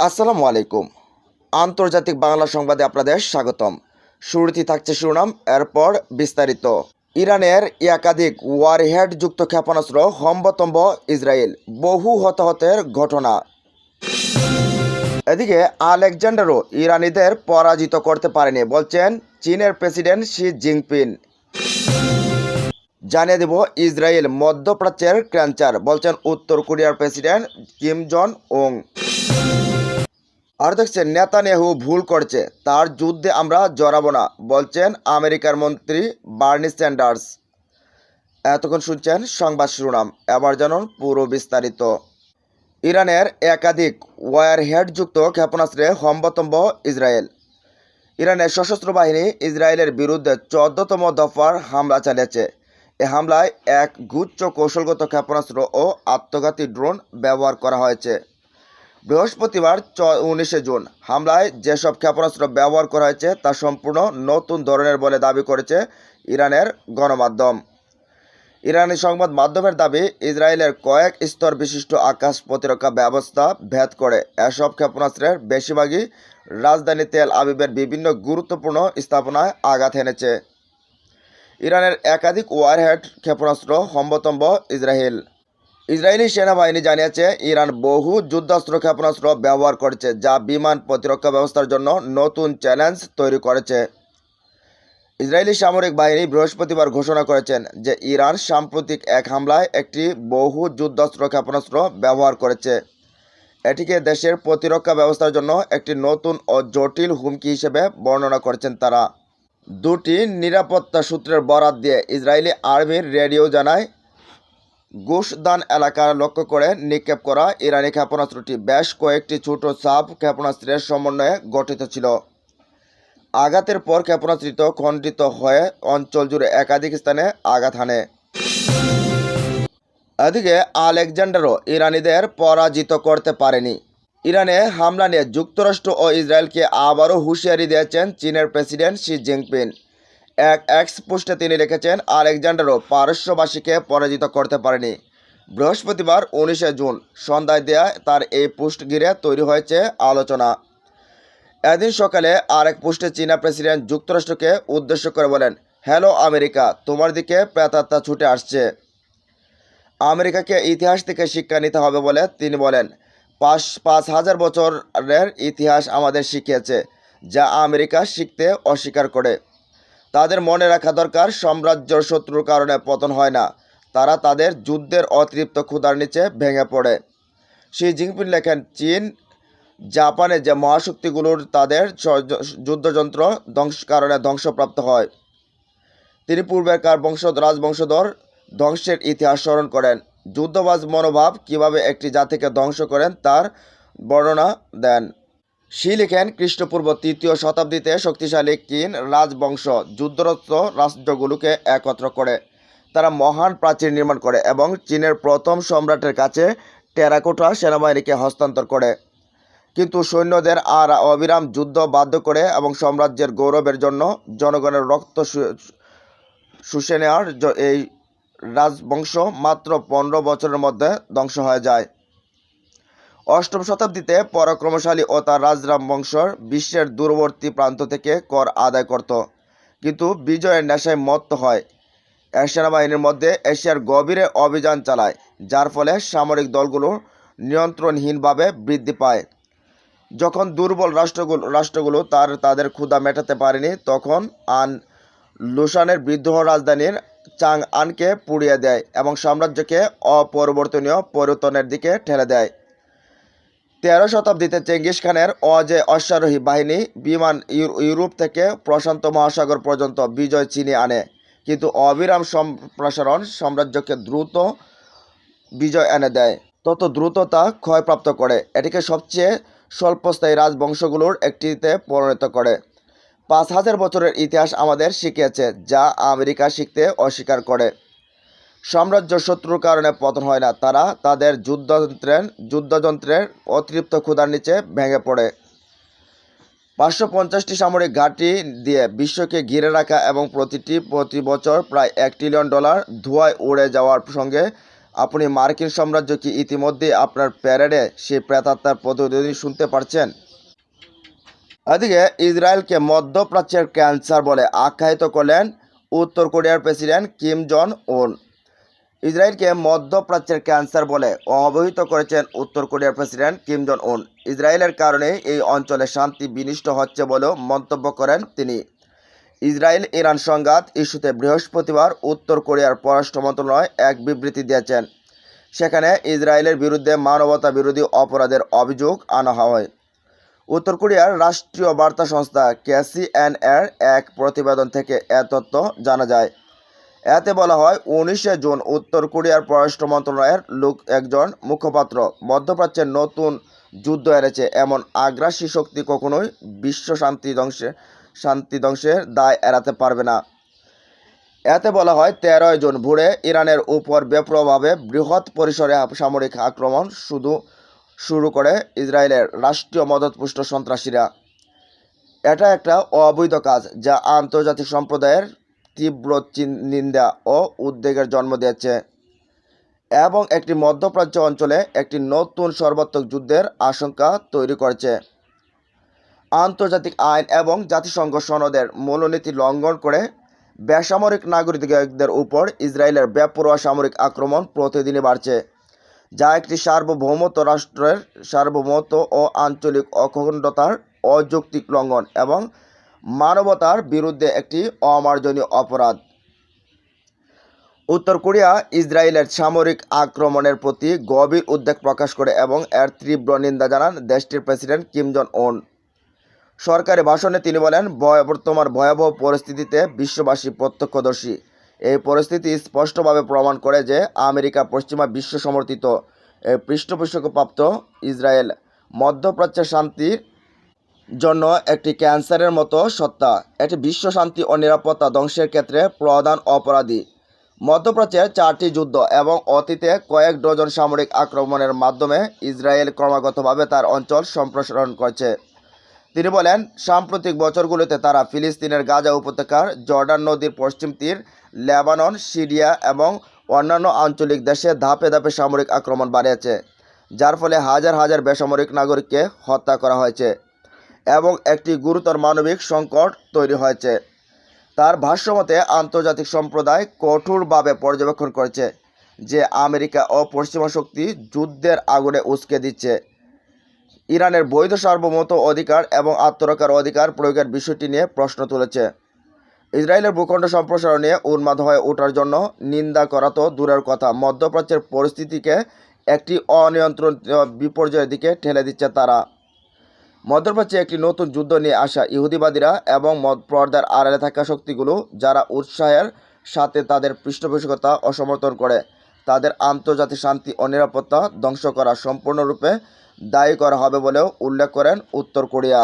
আসসালামু আলাইকুম। আন্তর্জাতিক বাংলা সংবাদে আপনাদের স্বাগতম। শুরুতেই থাকছে শিরোনাম এরপর বিস্তারিত। ইরানের একাধিক ওয়ারহেড যুক্ত ক্ষেপণাস্ত্র হম্বতম্ব ইসরায়েল, বহু হতাহতের ঘটনা। এদিকে আলেকজান্ডারও ইরানিদের পরাজিত করতে পারেনি, বলছেন চীনের প্রেসিডেন্ট শি জিনপিং। জানিয়ে দেব, ইসরায়েল মধ্যপ্রাচ্যের ক্র্যাঞ্চার বলছেন উত্তর কোরিয়ার প্রেসিডেন্ট কিম জন ওং আর দেখছেন, নেতানিয়াহু ভুল করছে। তার যুদ্ধে আমরা জড়াবো না, বলছেন আমেরিকার মন্ত্রী বার্নি স্যান্ডার্স। এতক্ষণ শুনছেন সংবাদ শিরোনাম। এবার জানুন পুরো বিস্তারিত। ইরানের একাধিক ওয়ারহেডযুক্ত ক্ষেপণাস্ত্রে হম্বতম্ব ইসরায়েল। ইরানের সশস্ত্র বাহিনী ইসরায়েলের বিরুদ্ধে চোদ্দতম দফার হামলা চালিয়েছে। এ হামলায় এক গুচ্ছ কৌশলগত ক্ষেপণাস্ত্র ও আত্মঘাতী ড্রোন ব্যবহার করা হয়েছে। বৃহস্পতিবার চ উনিশে জুন হামলায় যেসব ক্ষেপণাস্ত্র ব্যবহার করা হয়েছে তা সম্পূর্ণ নতুন ধরনের বলে দাবি করেছে ইরানের গণমাধ্যম। ইরানি সংবাদ মাধ্যমের দাবি, ইসরায়েলের কয়েক স্তর বিশিষ্ট আকাশ প্রতিরক্ষা ব্যবস্থা ভেদ করে এসব ক্ষেপণাস্ত্রের বেশিরভাগই রাজধানী তেল আবিবের বিভিন্ন গুরুত্বপূর্ণ স্থাপনায় আঘাত এনেছে। ইরানের একাধিক ওয়ারহেড ক্ষেপণাস্ত্র হম্বতম্ব ইসরায়েল। ইসরায়েলি সেনাবাহিনী জানিয়েছে, ইরান বহু যুদ্ধাস্ত্র ক্ষেপণাস্ত্র ব্যবহার করেছে, যা বিমান প্রতিরক্ষা ব্যবস্থার জন্য নতুন চ্যালেঞ্জ তৈরি করেছে। ইসরায়েলি সামরিক বাহিনী বৃহস্পতিবার ঘোষণা করেছেন যে, ইরান সাম্প্রতিক এক হামলায় একটি বহু যুদ্ধাস্ত্র ক্ষেপণাস্ত্র ব্যবহার করেছে। এটিকে দেশের প্রতিরক্ষা ব্যবস্থার জন্য একটি নতুন ও জটিল হুমকি হিসেবে বর্ণনা করেছেন তারা। দুটি নিরাপত্তা সূত্রের বরাত দিয়ে ইসরায়েলি আর্মির রেডিও জানায় গুশদান এলাকা লক্ষ্য করে নিক্ষেপ করা ইরানি ক্ষেপণাস্ত্রটি বেশ কয়েকটি ছোট সাব ক্ষেপণাস্ত্রের সমন্বয়ে গঠিত ছিল। আঘাতের পর ক্ষেপণাস্ত্রিত খণ্ডিত হয়ে অঞ্চল জুড়ে একাধিক স্থানে আঘাত হানে। এদিকে আলেকজান্ডারও ইরানিদের পরাজিত করতে পারেনি। ইরানে হামলা নিয়ে যুক্তরাষ্ট্র ও ইসরায়েলকে আবারও হুঁশিয়ারি দিয়েছেন চীনের প্রেসিডেন্ট শি জিনপিং। এক এক্স পোস্টে তিনি লিখেছেন, আলেকজান্ডারও পারস্যবাসীকে পরাজিত করতে পারেনি। বৃহস্পতিবার উনিশে জুন সন্ধ্যায় দেয়া তার এই পোস্ট ঘিরে তৈরি হয়েছে আলোচনা। এদিন সকালে আরেক পোস্টে চীনা প্রেসিডেন্ট যুক্তরাষ্ট্রকে উদ্দেশ্য করে বলেন, হ্যালো আমেরিকা, তোমার দিকে প্রেতাত্মা ছুটে আসছে। আমেরিকাকে ইতিহাস থেকে শিক্ষা নিতে হবে বলে তিনি বলেন, পাঁচ পাঁচ হাজার বছরের ইতিহাস আমাদের শিখিয়েছে, যা আমেরিকা শিখতে অস্বীকার করে। তাদের মনে রাখা দরকার সাম্রাজ্যর শত্রুর কারণে পতন হয় না। তারা তাদের যুদ্ধের অতৃপ্ত ক্ষুধার নিচে ভেঙে পড়ে। শি জিনপিং লেখেন, চীন, জাপানে যে মহাশক্তিগুলোর তাদের যুদ্ধযন্ত্র ধ্বংস, কারণে ধ্বংসপ্রাপ্ত হয়। তিনি পূর্বেকার বংশ রাজবংশধর ধ্বংসের ইতিহাস স্মরণ করেন। যুদ্ধবাজ মনোভাব কীভাবে একটি জাতিকে ধ্বংস করেন তার বর্ণনা দেন। শি লিখেন খ্রিস্টপূর্ব তৃতীয় শতাব্দীতে শক্তিশালী কিন রাজবংশ যুদ্ধরত রাষ্ট্রগুলোকে একত্র করে। তারা মহান প্রাচীর নির্মাণ করে এবং চীনের প্রথম সম্রাটের কাছে টেরাকোটা সেনাবাহিনীকে হস্তান্তর করে। কিন্তু সৈন্যদের আর অবিরাম যুদ্ধ বাধ্য করে এবং সাম্রাজ্যের গৌরবের জন্য জনগণের রক্ত শুষে নেওয়ার এই রাজবংশ মাত্র পনেরো বছরের মধ্যে ধ্বংস হয়ে যায়। অষ্টম শতাব্দীতে পরাক্রমশালী ও তার রাজরাম বংশর বিশ্বের দূরবর্তী প্রান্ত থেকে কর আদায় করত। কিন্তু বিজয়ের নেশায় মত্ত হয়। সেনাবাহিনীর মধ্যে এশিয়ার গভীরে অভিযান চালায়, যার ফলে সামরিক দলগুলো নিয়ন্ত্রণহীনভাবে বৃদ্ধি পায়। যখন দুর্বল রাষ্ট্রগুলো রাষ্ট্রগুলো তার তাদের ক্ষুধা মেটাতে পারেনি, তখন আন লুসানের বিদ্রোহ রাজধানীর চাং আনকে পুড়িয়ে দেয় এবং সাম্রাজ্যকে অপরিবর্তনীয় পরিবর্তনের দিকে ঠেলে দেয়। তেরো শতাব্দীতে চেঙ্গিস খানের অজে অশ্বারোহী বাহিনী বিমান ইউ- ইউরোপ থেকে প্রশান্ত মহাসাগর পর্যন্ত বিজয় চিনিয়ে আনে। কিন্তু অবিরাম সম্প্রসারণ সাম্রাজ্যকে দ্রুত বিজয় এনে দেয়। তত দ্রুত তা ক্ষয়প্রাপ্ত করে। এটিকে সবচেয়ে স্বল্পস্থায়ী রাজবংশগুলোর একটিতে পরিণত করে। পাঁচ হাজার বছরের ইতিহাস আমাদের শিখিয়েছে, যা আমেরিকা শিখতে অস্বীকার করে। সাম্রাজ্য শত্রুর কারণে পতন হয় না। তারা তাদের যুদ্ধযন্ত্রের যুদ্ধযন্ত্রের অতিরিক্ত ক্ষুধার নিচে ভেঙে পড়ে। পাঁচশো পঞ্চাশটি সামরিক ঘাঁটি দিয়ে বিশ্বকে ঘিরে রাখা এবং প্রতিটি প্রতি বছর প্রায় এক ট্রিলিয়ন ডলার ধোঁয়ায় উড়ে যাওয়ার সঙ্গে আপনি মার্কিন সাম্রাজ্য কি ইতিমধ্যে আপনার প্যারেডে সেই প্রেতাত্মার প্রতিধ্বনি শুনতে পারছেন? এদিকে ইসরায়েলকে মধ্যপ্রাচ্যের ক্যান্সার বলে আখ্যায়িত করলেন উত্তর কোরিয়ার প্রেসিডেন্ট কিম জন উন। ইসরায়েলকে মধ্যপ্রাচ্যের ক্যান্সার বলে অবহিত করেছেন উত্তর কোরিয়ার প্রেসিডেন্ট কিম জন উন। ইসরায়েলের কারণে এই অঞ্চলে শান্তি বিনিষ্ট হচ্ছে বলেও মন্তব্য করেন তিনি। ইসরায়েল ইরান সংঘাত ইস্যুতে বৃহস্পতিবার উত্তর কোরিয়ার পররাষ্ট্র মন্ত্রণালয় এক বিবৃতি দিয়েছেন। সেখানে ইসরায়েলের বিরুদ্ধে মানবতা বিরোধী অপরাধের অভিযোগ আনা হয়। উত্তর কোরিয়ার রাষ্ট্রীয় বার্তা সংস্থা কেসিএন এর এক প্রতিবেদন থেকে এ তথ্য জানা যায়। এতে বলা হয়, উনিশে জুন উত্তর কোরিয়ার পররাষ্ট্র মন্ত্রণালয়ের লোক একজন মুখপাত্র। মধ্যপ্রাচ্যের নতুন যুদ্ধ এড়েছে এমন আগ্রাসী শক্তি কখনোই বিশ্ব শান্তি ধ্বংসে, শান্তি ধ্বংসের দায় এড়াতে পারবে না। এতে বলা হয়, তেরোই জুন ভোরে ইরানের উপর বেপ্রভাবে বৃহৎ পরিসরে সামরিক আক্রমণ শুধু শুরু করে ইসরায়েলের রাষ্ট্রীয় মদতপুষ্ট সন্ত্রাসীরা। এটা একটা অবৈধ কাজ যা আন্তর্জাতিক সম্প্রদায়ের তীব্র নিন্দা ও উদ্বেগের জন্ম দিয়েছে এবং একটি মধ্যপ্রাচ্য অঞ্চলে একটি নতুন সর্বাত্মক যুদ্ধের আশঙ্কা তৈরি করেছে। আন্তর্জাতিক আইন এবং জাতিসংঘ সনদের মূলনীতি লঙ্ঘন করে বেসামরিক নাগরিকদের উপর ইসরায়েলের বেপরোয়া সামরিক আক্রমণ প্রতিদিনই বাড়ছে, যা একটি সার্বভৌমত্ব রাষ্ট্রের সার্বভৌমত্ব ও আঞ্চলিক অখণ্ডতার অযৌক্তিক লঙ্ঘন এবং মানবতার বিরুদ্ধে একটি অমার্জনীয় অপরাধ। উত্তর কোরিয়া, ইসরায়েলের সামরিক আক্রমণের প্রতি গভীর উদ্বেগ প্রকাশ করে এবং এর তীব্র নিন্দা জানান দেশটির প্রেসিডেন্ট কিম জন ওন সরকারি ভাষণে তিনি বলেন বর্তমান ভয়াবহ পরিস্থিতিতে বিশ্ববাসী প্রত্যক্ষদর্শী। এই পরিস্থিতি স্পষ্টভাবে প্রমাণ করে যে আমেরিকা পশ্চিমা বিশ্ব সমর্থিত। পৃষ্ঠপোষকপ্রাপ্ত ইসরায়েল মধ্যপ্রাচ্যের শান্তির জন্য একটি ক্যান্সারের মতো সত্তা। এটি বিশ্ব শান্তি ও নিরাপত্তা ধ্বংসের ক্ষেত্রে প্রধান অপরাধী। মধ্যপ্রাচ্যের চারটি যুদ্ধ এবং অতীতে কয়েক ডজন সামরিক আক্রমণের মাধ্যমে ইসরায়েল ক্রমাগতভাবে তার অঞ্চল সম্প্রসারণ করছে। তিনি বলেন, সাম্প্রতিক বছরগুলোতে তারা ফিলিস্তিনের গাজা উপত্যকার জর্ডান নদীর পশ্চিম তীর, লেবানন, সিরিয়া এবং অন্যান্য আঞ্চলিক দেশে ধাপে ধাপে সামরিক আক্রমণ বাড়িয়েছে, যার ফলে হাজার হাজার বেসামরিক নাগরিককে হত্যা করা হয়েছে। এবং একটি গুরুতর মানবিক সংকট তৈরি হয়েছে। তার ভাষ্যমতে, আন্তর্জাতিক সম্প্রদায় কঠোরভাবে পর্যবেক্ষণ করেছে যে আমেরিকা ও পশ্চিমা শক্তি যুদ্ধের আগুনে উস্কে দিচ্ছে। ইরানের বৈধ সার্বভৌমত্ব অধিকার এবং আত্মরক্ষার অধিকার প্রয়োগের বিষয়টি নিয়ে প্রশ্ন তুলেছে। ইসরায়েলের ভূখণ্ড সম্প্রসারণ নিয়ে উন্মাদ হয়ে ওঠার জন্য নিন্দা করা তো দূরের কথা, মধ্যপ্রাচ্যের পরিস্থিতিকে একটি অনিয়ন্ত্রিত বিপর্যয়ের দিকে ঠেলে দিচ্ছে তারা। মধ্যপ্রাচ্যে একটি নতুন যুদ্ধ নিয়ে আসা ইহুদিবাদীরা এবং পর্দার আড়ালে থাকা শক্তিগুলো, যারা উৎসাহের সাথে তাদের পৃষ্ঠপোষকতা অসমর্থন করে, তাদের আন্তর্জাতিক শান্তি ও নিরাপত্তা ধ্বংস করা সম্পূর্ণরূপে দায়ী করা হবে বলেও উল্লেখ করেন উত্তর কোরিয়া।